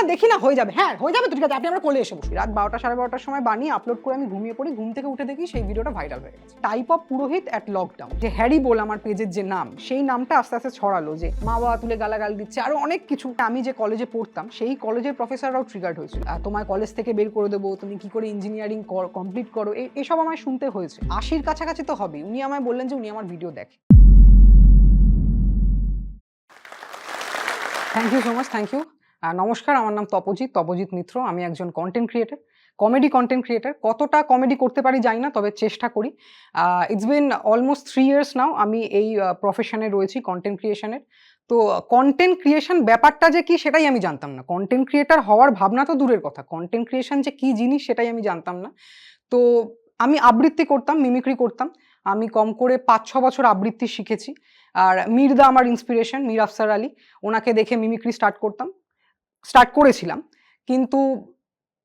না, দেখি না, হয়ে যাবে। হ্যাঁ হয়ে যাবে তো, ঠিক আছে, আপনি আমরা কোলে এসে বসি। রাত বারোটা, সাড়ে বারোটার সময় বানিয়ে আপলোড করে আমি ঘুমিয়ে পড়ি, ঘুম থেকে উঠে দেখি সেই ভিডিওটা ভাইরাল হয়ে গেছে। টাইপ অফ পুরোহিত অ্যাট লকডাউন যে হ্যারি বল আমার পেজের যে নাম, সেই নামটা আস্তে আস্তে ছড়ালো যে মা বাবা তুলে গালাগাল দিচ্ছে, আরও অনেক কিছু। আমি যে কলেজে পড়তাম, সেই কলেজের প্রফেসররাও ট্রিগার্ড হয়েছিল। তোমার কলেজ থেকে বের করে দেবো, তুমি কি করে ইঞ্জিনিয়ারিং কমপ্লিট করো এসব আমায় শুনতে হয়েছে। আশির কাছাকাছি তো হবে উনি আমায় বললেন যে উনি আমার ভিডিও দেখে। Thank you so much thank you নমস্কার, আমার নাম তপজিৎ তপজিৎ মিত্র, আমি একজন content creator comedy content creator comedy comedy করতে পারি জানি না, তবে চেষ্টা করি। It's been almost three years now আমি এই প্রফেশনে রয়েছি কন্টেন্ট ক্রিয়েশনের তো কন্টেন্ট ক্রিয়েশন ব্যাপারটা যে কি সেটাই আমি জানতাম না। কন্টেন্ট ক্রিয়েটার হওয়ার ভাবনা তো দূরের কথা। কন্টেন্ট ক্রিয়েশন যে কি জিনিস সেটাই আমি জানতাম না। তো, আমি আবৃত্তি করতাম মিমিক্রি করতাম। আমি কম করে পাঁচ ছ বছর আবৃত্তি শিখেছি। আর মির্দা আমার ইন্সপিরেশন মীর আফসার আলী। ওনাকে দেখে মিমিক্রি স্টার্ট করতাম। স্টার্ট করেছিলাম। কিন্তু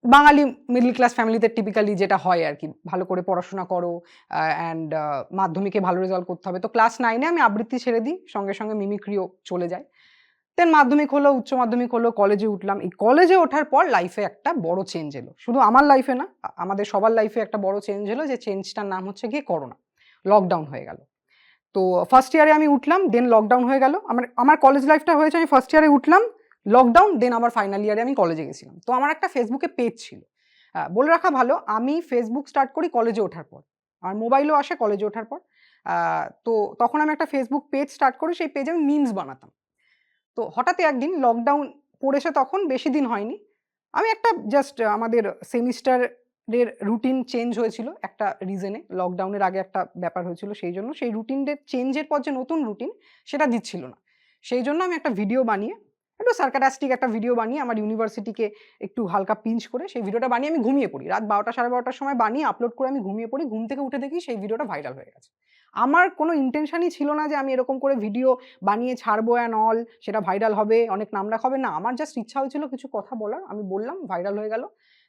বাঙালি মিডল ক্লাস ফ্যামিলিতে টিপিক্যালি যেটা হয় আর কি ভালো করে পড়াশোনা করো অ্যান্ড মাধ্যমিকে ভালো রেজাল্ট করতে হবে। তো ক্লাস নাইনে আমি আবৃত্তি ছেড়ে দিই, সঙ্গে সঙ্গে মিমিক্রিও চলে যায়। দেন মাধ্যমিক হলো, উচ্চ মাধ্যমিক হলো কলেজে উঠলাম। এই কলেজে ওঠার পর লাইফে একটা বড় চেঞ্জ এলো। শুধু আমার লাইফে না আমাদের সবার লাইফে একটা বড় চেঞ্জ এলো যে চেঞ্জটার নাম হচ্ছে গিয়ে করোনা লকডাউন হয়ে গেল। তো ফার্স্ট ইয়ারে আমি উঠলাম দেন লকডাউন হয়ে গেল। আমার আমার কলেজ লাইফটা হয়েছে, আমি ফার্স্ট ইয়ারে উঠলাম। লকডাউন দেন আবার ফাইনাল ইয়ারে আমি কলেজে গেছিলাম। তো আমার একটা ফেসবুকে পেজ ছিল। বলে রাখা ভালো, আমি ফেসবুক স্টার্ট করি কলেজে ওঠার পর। আর মোবাইলও আসে কলেজে ওঠার পর। তো তখন আমি একটা ফেসবুক পেজ স্টার্ট করি, সেই পেজে আমি মিমস বানাতাম। তো হঠাৎ একদিন লকডাউন পড়েছে তখন, বেশি দিন হয়নি। আমি একটা জাস্ট আমাদের সেমিস্টারের রুটিন চেঞ্জ হয়েছিল একটা রিজনে লকডাউনের আগে একটা ব্যাপার হয়েছিল সেই জন্য। সেই রুটিনের চেঞ্জের পর যে নতুন রুটিন সেটা দিচ্ছিল না। সেই জন্য আমি একটা ভিডিও বানিয়ে একটু সার্কাটাস্টিক একটা ভিডিও বানিয়ে আমার ইউনিভার্সিটিকে একটু হালকা পিঞ্চ করে সেই ভিডিওটা বানিয়ে আমি ঘুমিয়ে পড়ি। রাত বারোটা সাড়ে বারোটার সময় বানিয়ে আপলোড করে আমি ঘুমিয়ে পড়ি। ঘুম থেকে উঠে দেখি সেই ভিডিওটা ভাইরাল হয়ে গেছে। আমার কোনো ইন্টেনশনই ছিল না যে আমি এরকম করে ভিডিও বানিয়ে ছাড়বো অ্যান্ড অল সেটা ভাইরাল হবে, অনেক নাম হবে, না। আমার জাস্ট ইচ্ছা হয়েছিল কিছু কথা বলার, আমি বললাম ভাইরাল হয়ে গেল।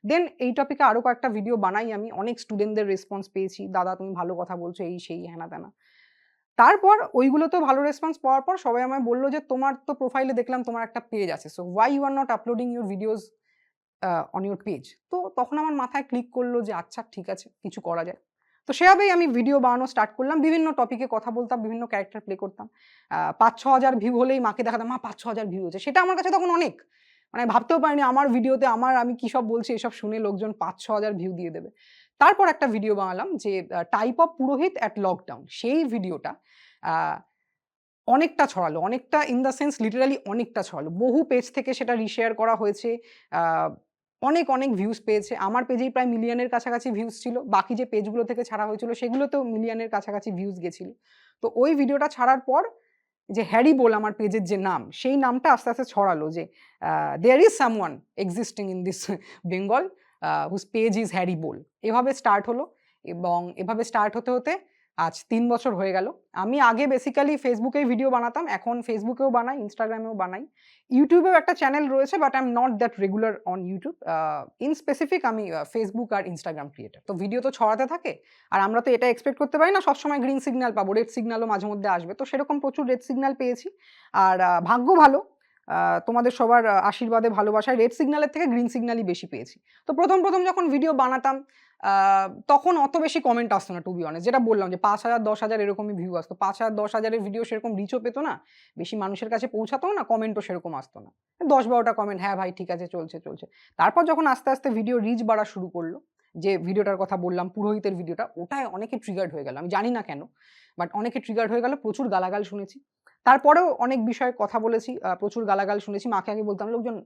দেন এই টপিকে আরও কয়েকটা ভিডিও বানাই আমি। অনেক স্টুডেন্টদের রেসপন্স পেয়েছি। দাদা তুমি ভালো কথা বলছো, এই সেই হ্যানা তেনা তারপর ওইগুলোতেও ভালো রেসপন্স পাওয়ার পর সবাই আমায় বলল যে, তোমার তো প্রোফাইলে দেখলাম তোমার একটা পেজ আছে। So why you are not uploading your videos on your page তো তখন আমার মাথায় ক্লিক করল যে আচ্ছা ঠিক আছে, কিছু করা যায় তো সেভাবেই আমি ভিডিও বানানো স্টার্ট করলাম। বিভিন্ন টপিকে কথা বলতাম, বিভিন্ন ক্যারেক্টার প্লে করতাম। পাঁচ ছ হাজার ভিউ হলেই মাকে দেখাতাম, মা পাঁচ ছ হাজার ভিউ হয়েছে। সেটা আমার কাছে তখন অনেক। মানে ভাবতেও পারিনি আমার ভিডিওতে আমার আমি কী সব বলছি এসব শুনে লোকজন পাঁচ ছ হাজার ভিউ দিয়ে দেবে। তারপর একটা ভিডিও বানালাম যে টাইপ অফ পুরোহিত অ্যাট লকডাউন সেই ভিডিওটা অনেকটা ছড়ালো, অনেকটা ইন দ্য সেন্স লিটারালি অনেকটা ছড়ালো। বহু পেজ থেকে সেটা রিশেয়ার করা হয়েছে অনেক অনেক ভিউজ পেয়েছে। আমার পেজেই প্রায় মিলিয়নের কাছাকাছি ভিউজ ছিল। বাকি যে পেজগুলো থেকে ছাড়া হয়েছিল, সেগুলোতেও মিলিয়নের কাছাকাছি ভিউজ গেছিল। তো ওই ভিডিওটা ছাড়ার পর যে হ্যারি বল আমার পেজের যে নাম, সেই নামটা আস্তে আস্তে ছড়ালো যে there is someone existing in this Bengal whose page is Harry Ball. এভাবে স্টার্ট হলো এবং এভাবে স্টার্ট হতে হতে আজ তিন বছর হয়ে গেল। আমি আগে বেসিক্যালি ফেসবুকেই ভিডিও বানাতাম, এখন ফেসবুকেও বানাই ইনস্টাগ্রামেও বানাই। ইউটিউবেও একটা চ্যানেল রয়েছে but I am not that regular on YouTube in specific আমি ফেসবুক আর ইনস্টাগ্রাম ক্রিয়েটার তো ভিডিও তো ছড়াতে থাকে, আর আমরা তো এটা এক্সপেক্ট করতে পারি না, সবসময় গ্রিন সিগন্যাল পাবো রেড সিগন্যালও মাঝে মধ্যে আসবে। তো সেরকম প্রচুর রেড সিগন্যাল পেয়েছি, আর ভাগ্য ভালো তোমাদের সবার আশীর্বাদে, ভালোবাসায় রেড সিগন্যালের থেকে গ্রিন সিগন্যালই বেশি পেয়েছি। তো প্রথম প্রথম যখন ভিডিও বানাতাম তখন অত বেশি কমেন্ট আসতো না টু বি অনেস্ট যেটা বললাম যে পাঁচ হাজার, দশ হাজার এরকমই ভিউ আসতো। পাঁচ হাজার, দশ হাজারের ভিডিও সেরকম রিচও পেতো না। বেশি মানুষের কাছে পৌঁছাতো না কমেন্টও সেরকম আসতো না। দশ বারোটা কমেন্ট হ্যাঁ ভাই, ঠিক আছে, চলছে চলছে। তারপর যখন আস্তে আস্তে ভিডিও রিচ বাড়া শুরু করল, যে ভিডিওটার কথা বললাম, পুরোহিতের ভিডিওটা ওটায় অনেকে ট্রিগার্ড হয়ে গেল। আমি জানি না কেন বাট অনেকে ট্রিগার্ড হয়ে গেল, প্রচুর গালাগাল শুনেছি। তারপরেও অনেক বিষয়ে কথা বলেছি প্রচুর গালাগাল শুনেছি। মাকে আগে বলতাম, লোকজন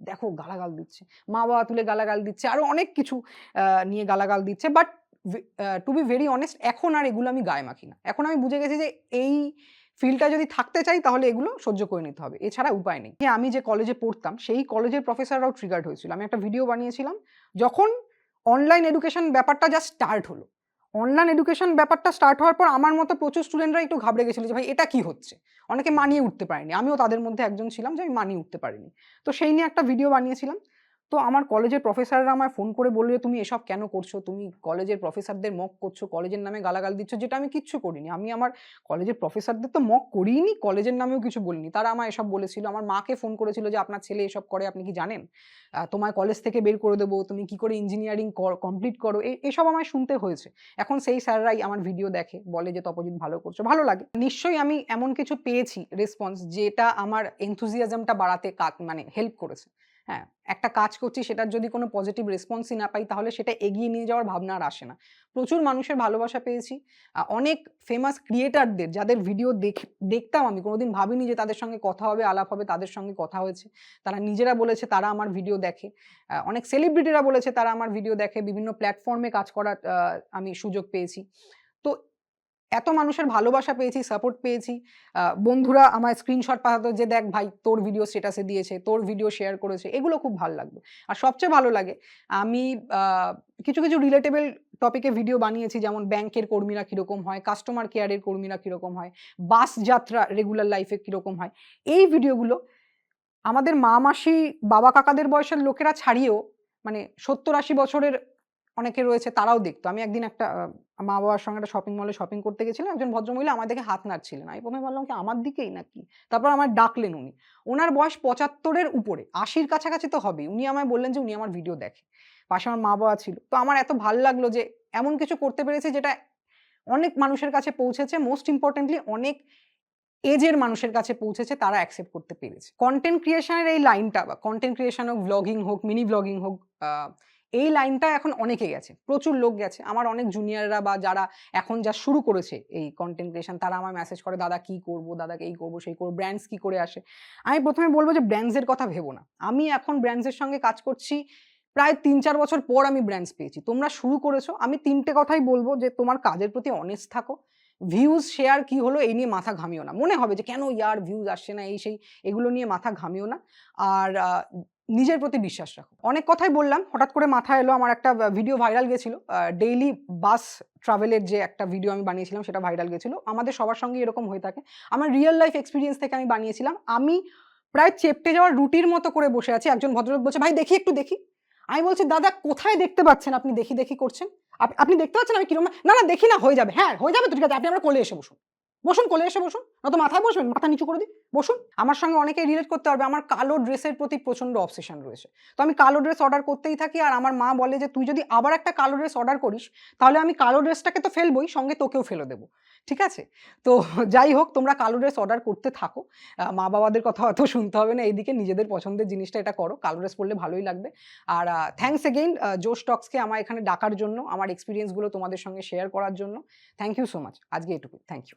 দেখো গালাগাল দিচ্ছে। মা বাবা তুলে গালাগাল দিচ্ছে আরও অনেক কিছু নিয়ে গালাগাল দিচ্ছে। But to be very honest এখন আর এগুলো আমি গায়ে মাখি না। এখন আমি বুঝে গেছি যে এই ফিল্ডটা যদি থাকতে চাই, তাহলে এগুলো সহ্য করে নিতে হবে। এছাড়া উপায় নেই। যে আমি যে কলেজে পড়তাম, সেই কলেজের প্রফেসররাও ট্রিগার্ড হয়েছিল। আমি একটা ভিডিও বানিয়েছিলাম, যখন অনলাইন এডুকেশন ব্যাপারটা জাস্ট স্টার্ট হলো। অনলাইন এডুকেশন ব্যাপারটা স্টার্ট হওয়ার পর আমার মতো প্রচুর স্টুডেন্টরা একটু ঘাবড়ে গেছিল যে, ভাই, এটা কি হচ্ছে? অনেকে মানিয়ে উঠতে পারেনি। আমিও তাদের মধ্যে একজন ছিলাম যে, আমি মানিয়ে উঠতে পারিনি। তো সেই নিয়ে একটা ভিডিও বানিয়েছিলাম। তো আমার কলেজের প্রফেসররা আমায় ফোন করে বলল যে, "তুমি এসব কেন করছ? তুমি কলেজের প্রফেসরদের মক করছ, কলেজের নামে গালাগাল দিচ্ছ।" যেটা আমি কিচ্ছু করিনি। আমি আমার কলেজের প্রফেসরদের তো মক করিইনি, কলেজের নামেও কিছু বলিনি। তারা আমায় এসব বলেছিল। আমার মাকে ফোন করেছিল যে, "আপনার ছেলে এসব করে, আপনি কি জানেন? তোমায় কলেজ থেকে বের করে দেবো। তুমি কি করে ইঞ্জিনিয়ারিং কমপ্লিট করো?" এসব আমায় শুনতে হয়েছে। এখন সেই স্যাররাই আমার ভিডিও দেখে, বলে যে, "তপজিৎ ভালো করছ।" ভালো লাগে। নিশ্চয়ই আমি এমন কিছু পেয়েছি রেসপন্স যেটা আমার enthusiasm টা বাড়াতে মানে হেল্প করেছে। হ্যাঁ, একটা কাজ করছি সেটার যদি কোনো পজিটিভ রেসপন্সই না পাই তাহলে সেটা এগিয়ে নিয়ে যাওয়ার ভাবনা আর আসে না। প্রচুর মানুষের ভালোবাসা পেয়েছি। অনেক ফেমাস ক্রিয়েটারদের যাদের ভিডিও দেখ দেখতাম আমি কোনোদিন ভাবিনি যে তাদের সঙ্গে কথা হবে, আলাপ হবে, তাদের সঙ্গে কথা হয়েছে। তারা নিজেরা বলেছে তারা আমার ভিডিও দেখে। অনেক সেলিব্রিটিরা বলেছে তারা আমার ভিডিও দেখে। বিভিন্ন প্ল্যাটফর্মে কাজ করার আমি সুযোগ পেয়েছি। তো এত মানুষের ভালোবাসা পেয়েছি, সাপোর্ট পেয়েছি। বন্ধুরা আমার স্ক্রিনশট পাঠাতো যে, "দেখ ভাই তোর ভিডিও স্টেটাসে দিয়েছে, তোর ভিডিও শেয়ার করেছে।" এগুলো খুব ভালো লাগবে আর সবচেয়ে ভালো লাগে আমি কিছু, কিছু রিলেটেবল টপিকে ভিডিও বানিয়েছি যেমন ব্যাংকের কর্মীরা কীরকম হয়, কাস্টমার কেয়ারের কর্মীরা কীরকম হয়, বাস যাত্রা রেগুলার লাইফে কীরকম হয়। এই ভিডিওগুলো আমাদের মা-মাসি, বাবা-কাকাদের বয়সের লোকেরা ছাড়িয়েও মানে ৭০-৮০ বছরের অনেকে রয়েছে তারাও দেখতো। আমি একদিন একটা মা-বাবার সঙ্গে একটা শপিং মলে শপিং করতে গেছিলাম। একজন ভদ্রমহিলা আমার দেখে হাত নাড়ছিলেন। আমি প্রথমে বললাম কি আমার দিকেই নাকি? তারপর আমার ডাকলেন উনি। ওনার বয়স পঁচাত্তরের উপরে। আশির কাছাকাছি তো হবেই। উনি আমায় বললেন যে উনি আমার ভিডিও দেখে। পাশে আমার মা-বাবা ছিল। তো আমার এত ভালো লাগল যে এমন কিছু করতে পেরেছি যেটা অনেক মানুষের কাছে পৌঁছেছে। মোস্ট ইম্পোর্টেন্টলি অনেক এজের মানুষের কাছে পৌঁছেছে তারা অ্যাকসেপ্ট করতে পেরেছে। কন্টেন্ট ক্রিয়েশন এর এই লাইনটা বা কন্টেন্ট ক্রিয়েশন হোক, ভ্লগিং হোক, মিনি ব্লগিং হোক এই লাইনটা এখন অনেকে গেছে। প্রচুর লোক গেছে। আমার অনেক জুনিয়ররা বা যারা এখন যা শুরু করেছে এই কনটেন্ট ক্রিয়েশন তারা আমার মেসেজ করে, "দাদা কি করব? দাদাকে এই করব, সেই করব ব্র্যান্ডস কি করে আসে? আমি প্রথমে বলব যে ব্র্যান্ডসের কথা ভেবো না। আমি এখন ব্র্যান্ডসের সঙ্গে কাজ করছি প্রায় ৩-৪ বছর পর আমি ব্র্যান্ডস পেয়েছি। তোমরা শুরু করেছ। আমি তিনটে কথাই বলব যে তোমার কাজের প্রতি অনেস্ট থাকো। ভিউজ, শেয়ার কি হলো এই নিয়ে মাথা ঘামিও না। মনে হবে যে কেন ইয়ার ভিউজ আসছে না এই সেই এগুলো নিয়ে মাথা ঘামিও না। আর নিজের প্রতি বিশ্বাস রাখো। অনেক কথাই বললাম। হঠাৎ করে মাথায় এলো আমার একটা ভিডিও ভাইরাল গেছিল। ডেইলি বাস ট্রাভেলের যে একটা ভিডিও আমি বানিয়েছিলাম সেটা ভাইরাল গেছিল। আমাদের সবার সঙ্গে এরকম হয়ে থাকে। আমার রিয়েল লাইফ এক্সপিরিয়েন্স থেকে আমি বানিয়েছিলাম। আমি প্রায় চেপটে যাওয়া রুটির মতো করে বসে আছি। একজন ভদ্রলোক বলছে, "ভাই দেখি একটু দেখি।" আমি বলছি, "দাদা কোথায় দেখতে পাচ্ছেন আপনি দেখি, দেখি করছেন? আপনি দেখতে পাচ্ছেন আমি কীরকম?" "না, না দেখি না হয়ে যাবে।" "হ্যাঁ, হয়ে যাবে তো ঠিক আছে। আপনি আমার কোলে এসে বসুন। বসুন কোলে এসে বসুন। নয়তো মাথায় বসবেন? মাথা নিচু করে দিই। বসুন।" আমার সঙ্গে অনেকেই রিলেট করতে পারবে। আমার কালো ড্রেসের প্রতি প্রচণ্ড অবসেশন রয়েছে। তো আমি কালো ড্রেস অর্ডার করতেই থাকি আর আমার মা বলে যে, "তুই যদি আবার একটা কালো ড্রেস অর্ডার করিস তাহলে আমি কালো ড্রেসটাকে তো ফেলবই, সঙ্গে তোকেও ফেলে দেব।" ঠিক আছে? তো যাই হোক তোমরা কালো ড্রেস অর্ডার করতে থাকো। মা-বাবাদের কথা অত শুনতে হবে না। এইদিকে নিজেদের পছন্দের জিনিসটা এটা করো। কালো ড্রেস পড়লে ভালোই লাগবে। আর থ্যাংকস এগেইন জোশ টক্সকে আমায় এখানে ডাকার জন্য, আমার এক্সপিরিয়েন্সগুলো তোমাদের সঙ্গে শেয়ার করার জন্য। Thank you so much. আজকে এটুকু থ্যাংক ইউ।